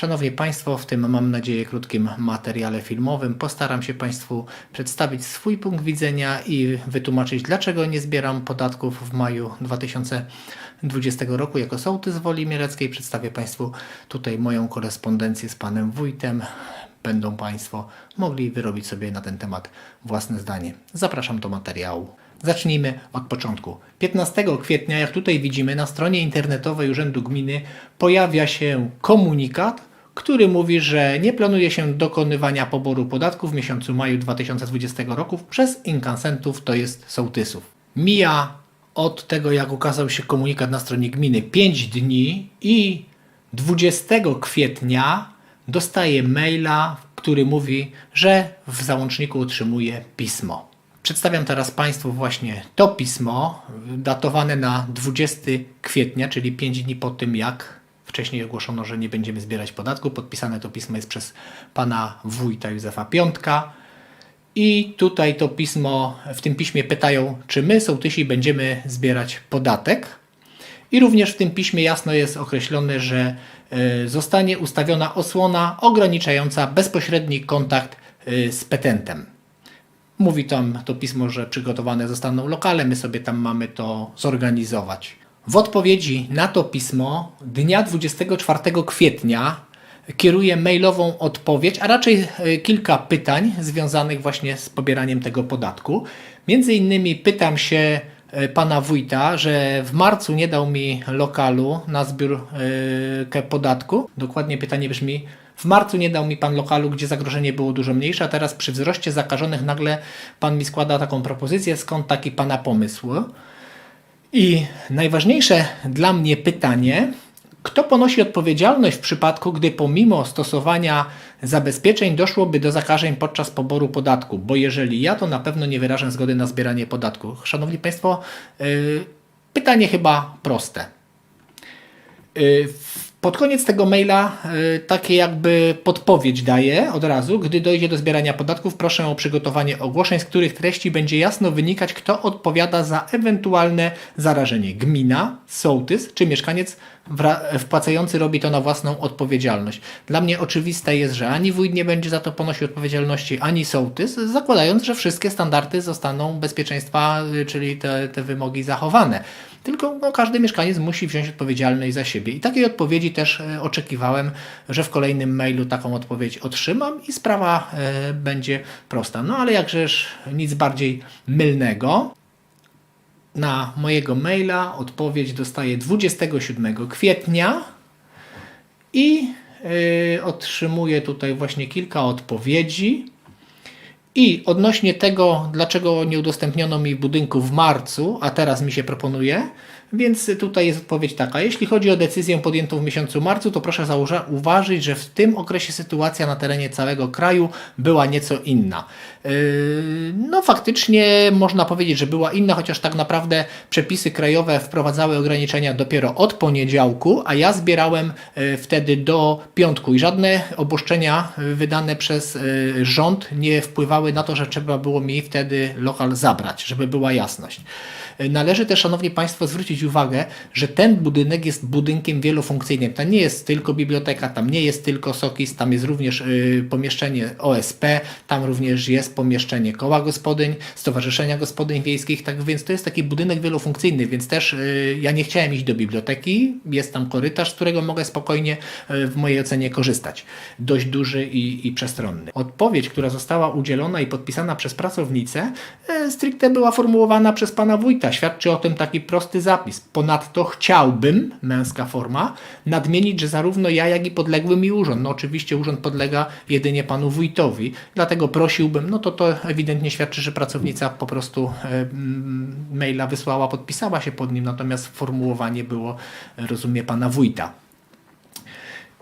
Szanowni Państwo, w tym mam nadzieję krótkim materiale filmowym postaram się Państwu przedstawić swój punkt widzenia i wytłumaczyć, dlaczego nie zbieram podatków w maju 2020 roku jako sołtys Woli Mieleckiej. Przedstawię Państwu tutaj moją korespondencję z Panem Wójtem. Będą Państwo mogli wyrobić sobie na ten temat własne zdanie. Zapraszam do materiału. Zacznijmy od początku. 15 kwietnia, jak tutaj widzimy, na stronie internetowej Urzędu Gminy pojawia się komunikat, który mówi, że nie planuje się dokonywania poboru podatku w miesiącu maju 2020 roku przez inkasentów, to jest sołtysów. Mija od tego, jak ukazał się komunikat na stronie gminy 5 dni i 20 kwietnia dostaje maila, który mówi, że w załączniku otrzymuje pismo. Przedstawiam teraz Państwu właśnie to pismo, datowane na 20 kwietnia, czyli 5 dni po tym, jak wcześniej ogłoszono, że nie będziemy zbierać podatku. Podpisane to pismo jest przez pana wójta Józefa Piątka. I tutaj to pismo, w tym piśmie pytają, czy my, sołtysi, będziemy zbierać podatek. I również w tym piśmie jasno jest określone, że e, zostanie ustawiona osłona ograniczająca bezpośredni kontakt e, z petentem. Mówi tam to pismo, że przygotowane zostaną lokale, my sobie tam mamy to zorganizować. W odpowiedzi na to pismo dnia 24 kwietnia kieruję mailową odpowiedź, a raczej e, kilka pytań związanych właśnie z pobieraniem tego podatku. Między innymi pytam się e, pana wójta, że w marcu nie dał mi lokalu na zbiór e, podatku. Dokładnie pytanie brzmi, w marcu nie dał mi pan lokalu, gdzie zagrożenie było dużo mniejsze, a teraz przy wzroście zakażonych nagle pan mi składa taką propozycję, skąd taki pana pomysł? I najważniejsze dla mnie pytanie, kto ponosi odpowiedzialność w przypadku, gdy pomimo stosowania zabezpieczeń doszłoby do zakażeń podczas poboru podatku? Bo jeżeli ja, to na pewno nie wyrażę zgody na zbieranie podatku. Szanowni Państwo, yy, pytanie chyba proste. Yy, Pod koniec tego maila yy, takie jakby podpowiedź daję od razu. Gdy dojdzie do zbierania podatków, proszę o przygotowanie ogłoszeń, z których treści będzie jasno wynikać, kto odpowiada za ewentualne zarażenie. Gmina, sołtys czy mieszkaniec wpłacający robi to na własną odpowiedzialność. Dla mnie oczywiste jest, że ani wójt nie będzie za to ponosił odpowiedzialności, ani sołtys, zakładając, że wszystkie standardy zostaną bezpieczeństwa, y, czyli te, te wymogi zachowane. Tylko no, każdy mieszkaniec musi wziąć odpowiedzialność za siebie. I takiej odpowiedzi też e, oczekiwałem, że w kolejnym mailu taką odpowiedź otrzymam i sprawa e, będzie prosta. No ale jakżeż nic bardziej mylnego. Na mojego maila odpowiedź dostaję 27 kwietnia i yy, otrzymuję tutaj właśnie kilka odpowiedzi. I odnośnie tego, dlaczego nie udostępniono mi budynku w marcu, a teraz mi się proponuje, więc tutaj jest odpowiedź taka. Jeśli chodzi o decyzję podjętą w miesiącu marcu, to proszę uważać, że w tym okresie sytuacja na terenie całego kraju była nieco inna. Yy, no faktycznie można powiedzieć, że była inna, chociaż tak naprawdę przepisy krajowe wprowadzały ograniczenia dopiero od poniedziałku, a ja zbierałem yy, wtedy do piątku i żadne obuszczenia yy, wydane przez rząd nie wpływały na to, że trzeba było mi wtedy lokal zabrać, żeby była jasność. Należy też, Szanowni Państwo, zwrócić uwagę, że ten budynek jest budynkiem wielofunkcyjnym. To nie jest tylko biblioteka, tam nie jest tylko SOKIS, tam jest również y, pomieszczenie OSP, tam również jest pomieszczenie koła gospodyń, Stowarzyszenia Gospodyń Wiejskich, tak więc to jest taki budynek wielofunkcyjny, więc też y, ja nie chciałem iść do biblioteki, jest tam korytarz, z którego mogę spokojnie y, w mojej ocenie korzystać. Dość duży i, i przestronny. Odpowiedź, która została udzielona i podpisana przez pracownicę, y, stricte była formułowana przez pana wójta. Świadczy o tym taki prosty zapis. Ponadto chciałbym, męska forma, nadmienić, że zarówno ja, jak i podległy mi urząd, no oczywiście urząd podlega jedynie panu wójtowi, dlatego prosiłbym, no to to ewidentnie świadczy, że pracownica po prostu e, maila wysłała, podpisała się pod nim, natomiast formułowanie było, rozumie, pana wójta.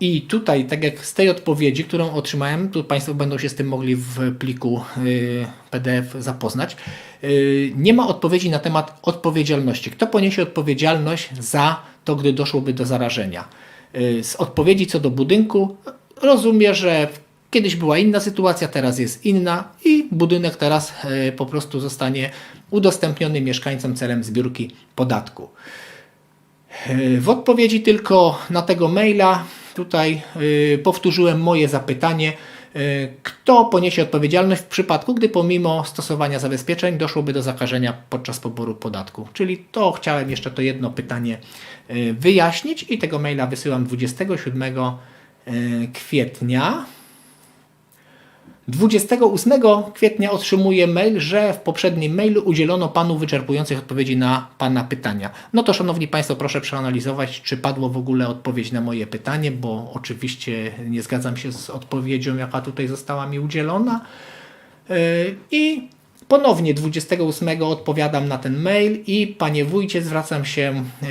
I tutaj, tak jak z tej odpowiedzi, którą otrzymałem, tu Państwo będą się z tym mogli w pliku y, PDF zapoznać, y, nie ma odpowiedzi na temat odpowiedzialności. Kto poniesie odpowiedzialność za to, gdy doszłoby do zarażenia? Y, Z odpowiedzi co do budynku rozumiem, że kiedyś była inna sytuacja, teraz jest inna i budynek teraz po prostu zostanie udostępniony mieszkańcom celem zbiórki podatku. W odpowiedzi tylko na tego maila tutaj y, powtórzyłem moje zapytanie, y, kto poniesie odpowiedzialność w przypadku, gdy pomimo stosowania zabezpieczeń doszłoby do zakażenia podczas poboru podatku. Czyli to chciałem jeszcze to jedno pytanie y, wyjaśnić i tego maila wysyłam 27 y, kwietnia. 28 kwietnia otrzymuję mail, że w poprzednim mailu udzielono Panu wyczerpujących odpowiedzi na Pana pytania. No to Szanowni Państwo, proszę przeanalizować, czy padło w ogóle odpowiedź na moje pytanie, bo oczywiście nie zgadzam się z odpowiedzią, jaka tutaj została mi udzielona. Yy, I ponownie 28 odpowiadam na ten mail i Panie Wójcie zwracam się yy,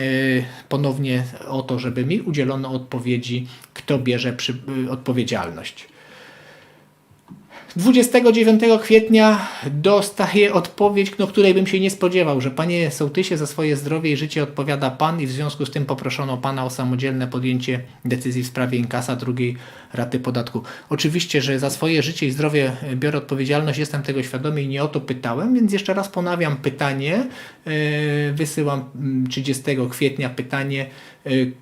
ponownie o to, żeby mi udzielono odpowiedzi, kto bierze yy, odpowiedzialność. 29 kwietnia dostaję odpowiedź, no, której bym się nie spodziewał, że panie sołtysie za swoje zdrowie i życie odpowiada pan i w związku z tym poproszono pana o samodzielne podjęcie decyzji w sprawie inkasa drugiej raty podatku. Oczywiście, że za swoje życie i zdrowie biorę odpowiedzialność, jestem tego świadomy i nie o to pytałem, więc jeszcze raz ponawiam pytanie, yy, wysyłam mm, 30 kwietnia pytanie,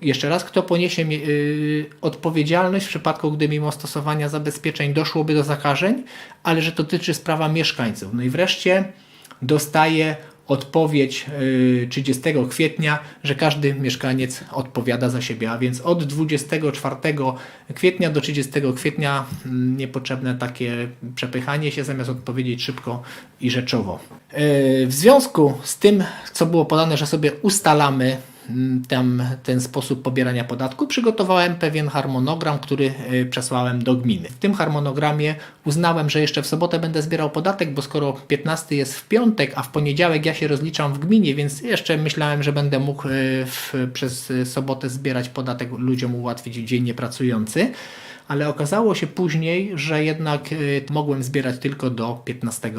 jeszcze raz, kto poniesie yy, odpowiedzialność w przypadku, gdy mimo stosowania zabezpieczeń doszłoby do zakażeń, ale że dotyczy sprawa mieszkańców. No i wreszcie dostaję odpowiedź yy, 30 kwietnia, że każdy mieszkaniec odpowiada za siebie, a więc od 24 kwietnia do 30 kwietnia mm, niepotrzebne takie przepychanie się, zamiast odpowiedzieć szybko i rzeczowo. W związku z tym, co było podane, że sobie ustalamy tam ten sposób pobierania podatku, przygotowałem pewien harmonogram, który y, przesłałem do gminy. W tym harmonogramie uznałem, że jeszcze w sobotę będę zbierał podatek, bo skoro 15 jest w piątek, a w poniedziałek ja się rozliczam w gminie, więc jeszcze myślałem, że będę mógł y, w, przez y, sobotę zbierać podatek, ludziom ułatwić dzień niepracujący. Ale okazało się później, że jednak mogłem zbierać tylko do 15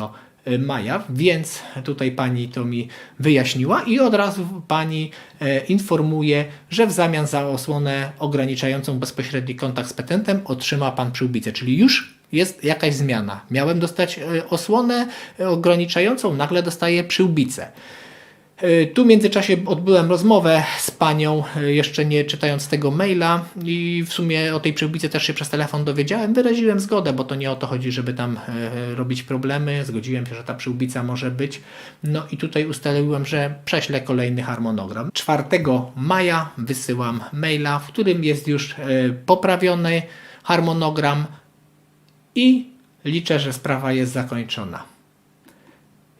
maja, więc tutaj pani to mi wyjaśniła i od razu pani e, informuje, że w zamian za osłonę ograniczającą bezpośredni kontakt z petentem otrzyma pan przyłbicę, czyli już jest jakaś zmiana. Miałem dostać e, osłonę e, ograniczającą, nagle dostaję przyłbicę. E, Tu w międzyczasie odbyłem rozmowę z panią, e, jeszcze nie czytając tego maila i w sumie o tej przyłbicy też się przez telefon dowiedziałem. Wyraziłem zgodę, bo to nie o to chodzi, żeby tam e, robić problemy. Zgodziłem się, że ta przyłbica może być. No i tutaj ustaliłem, że prześlę kolejny harmonogram. 4 maja wysyłam maila, w którym jest już poprawiony harmonogram i liczę, że sprawa jest zakończona.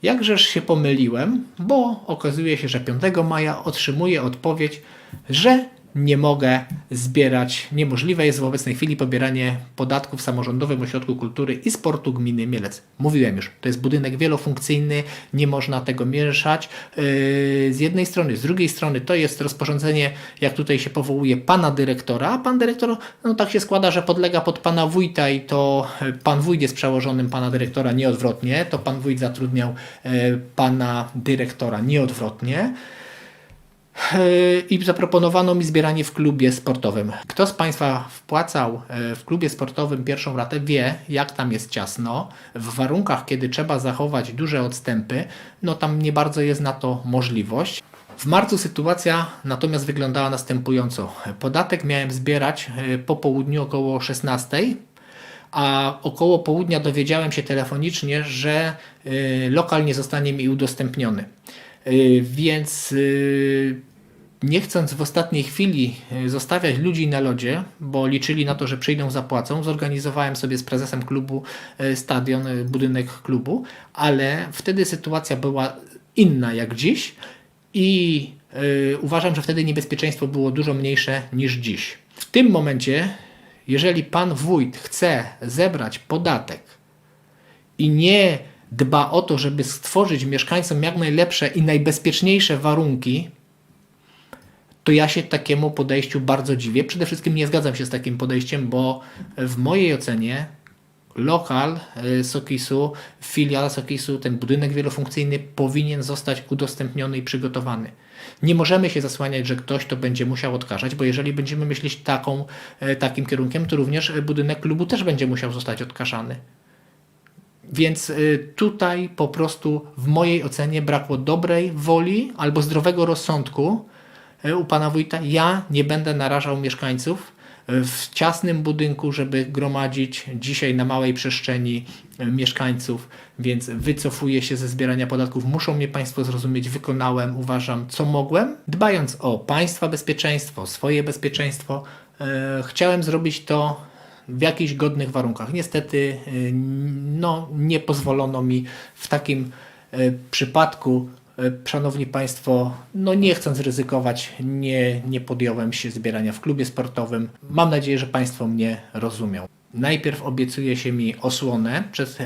Jakżeż się pomyliłem, bo okazuje się, że 5 maja otrzymuję odpowiedź, że nie mogę zbierać, niemożliwe jest w obecnej chwili pobieranie podatków w samorządowym ośrodku kultury i sportu gminy Mielec. Mówiłem już, to jest budynek wielofunkcyjny, nie można tego mieszać yy, z jednej strony, z drugiej strony to jest rozporządzenie, jak tutaj się powołuje pana dyrektora, a pan dyrektor, no tak się składa, że podlega pod pana wójta i to e, pan wójt jest przełożonym pana dyrektora, nie odwrotnie, to pan wójt zatrudniał e, pana dyrektora, nie odwrotnie. Yy, i zaproponowano mi zbieranie w klubie sportowym. Kto z Państwa wpłacał e, w klubie sportowym pierwszą ratę, wie, jak tam jest ciasno. W warunkach, kiedy trzeba zachować duże odstępy, no tam nie bardzo jest na to możliwość. W marcu sytuacja natomiast wyglądała następująco. Podatek miałem zbierać e, po południu około 16 a około południa dowiedziałem się telefonicznie, że lokal nie zostanie mi udostępniony. Y, więc y, nie chcąc w ostatniej chwili y, zostawiać ludzi na lodzie, bo liczyli na to, że przyjdą, zapłacą, zorganizowałem sobie z prezesem klubu stadion, budynek klubu, ale wtedy sytuacja była inna jak dziś i uważam, że wtedy niebezpieczeństwo było dużo mniejsze niż dziś. W tym momencie, jeżeli pan wójt chce zebrać podatek i nie dba o to, żeby stworzyć mieszkańcom jak najlepsze i najbezpieczniejsze warunki, to ja się takiemu podejściu bardzo dziwię. Przede wszystkim nie zgadzam się z takim podejściem, bo w mojej ocenie lokal y, Sokisu, filial Sokisu, ten budynek wielofunkcyjny powinien zostać udostępniony i przygotowany. Nie możemy się zasłaniać, że ktoś to będzie musiał odkażać, bo jeżeli będziemy myśleć taką, e, takim kierunkiem, to również budynek klubu też będzie musiał zostać odkaszany. Więc y, tutaj po prostu w mojej ocenie brakło dobrej woli albo zdrowego rozsądku y, u pana wójta. Ja nie będę narażał mieszkańców w ciasnym budynku, żeby gromadzić dzisiaj na małej przestrzeni mieszkańców, więc wycofuję się ze zbierania podatków. Muszą mnie Państwo zrozumieć, wykonałem, uważam, co mogłem, dbając o Państwa bezpieczeństwo, swoje bezpieczeństwo. Chciałem zrobić to w jakichś godnych warunkach. Niestety, e, no, nie pozwolono mi w takim e, przypadku E, Szanowni Państwo, no nie chcąc ryzykować, nie, nie podjąłem się zbierania w klubie sportowym. Mam nadzieję, że Państwo mnie rozumią. Najpierw obiecuje się mi osłonę przed e,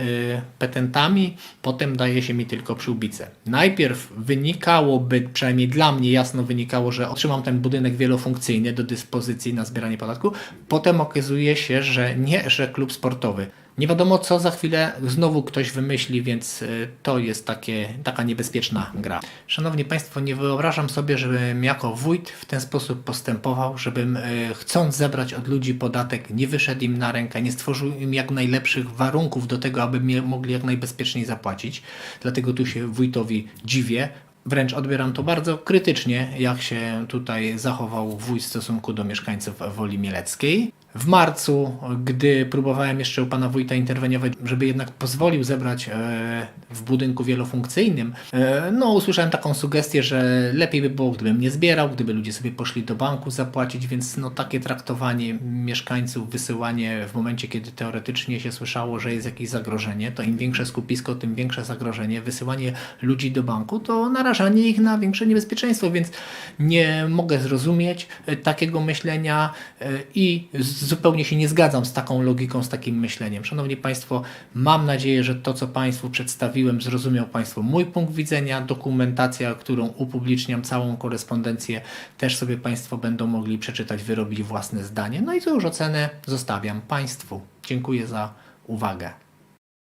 petentami, potem daje się mi tylko przyłbicę. Najpierw wynikałoby, przynajmniej dla mnie jasno wynikało, że otrzymam ten budynek wielofunkcyjny do dyspozycji na zbieranie podatku. Potem okazuje się, że nie, że klub sportowy. Nie wiadomo, co za chwilę znowu ktoś wymyśli, więc y, to jest takie, taka niebezpieczna gra. Szanowni Państwo, nie wyobrażam sobie, żebym jako wójt w ten sposób postępował, żebym y, chcąc zebrać od ludzi podatek, nie wyszedł im na rękę, nie stworzył im jak najlepszych warunków do tego, aby mogli jak najbezpieczniej zapłacić. Dlatego tu się wójtowi dziwię. Wręcz odbieram to bardzo krytycznie, jak się tutaj zachował wójt w stosunku do mieszkańców Woli Mieleckiej. W marcu, gdy próbowałem jeszcze u pana wójta interweniować, żeby jednak pozwolił zebrać e, w budynku wielofunkcyjnym, e, no usłyszałem taką sugestię, że lepiej by było, gdybym nie zbierał, gdyby ludzie sobie poszli do banku zapłacić, więc no takie traktowanie mieszkańców, wysyłanie w momencie, kiedy teoretycznie się słyszało, że jest jakieś zagrożenie, to im większe skupisko, tym większe zagrożenie. Wysyłanie ludzi do banku to narażanie ich na większe niebezpieczeństwo, więc nie mogę zrozumieć e, takiego myślenia i z- zupełnie się nie zgadzam z taką logiką, z takim myśleniem. Szanowni Państwo, mam nadzieję, że to, co Państwu przedstawiłem, zrozumiał Państwo mój punkt widzenia. Dokumentacja, którą upubliczniam, całą korespondencję, też sobie Państwo będą mogli przeczytać, wyrobić własne zdanie. No i to już ocenę zostawiam Państwu. Dziękuję za uwagę.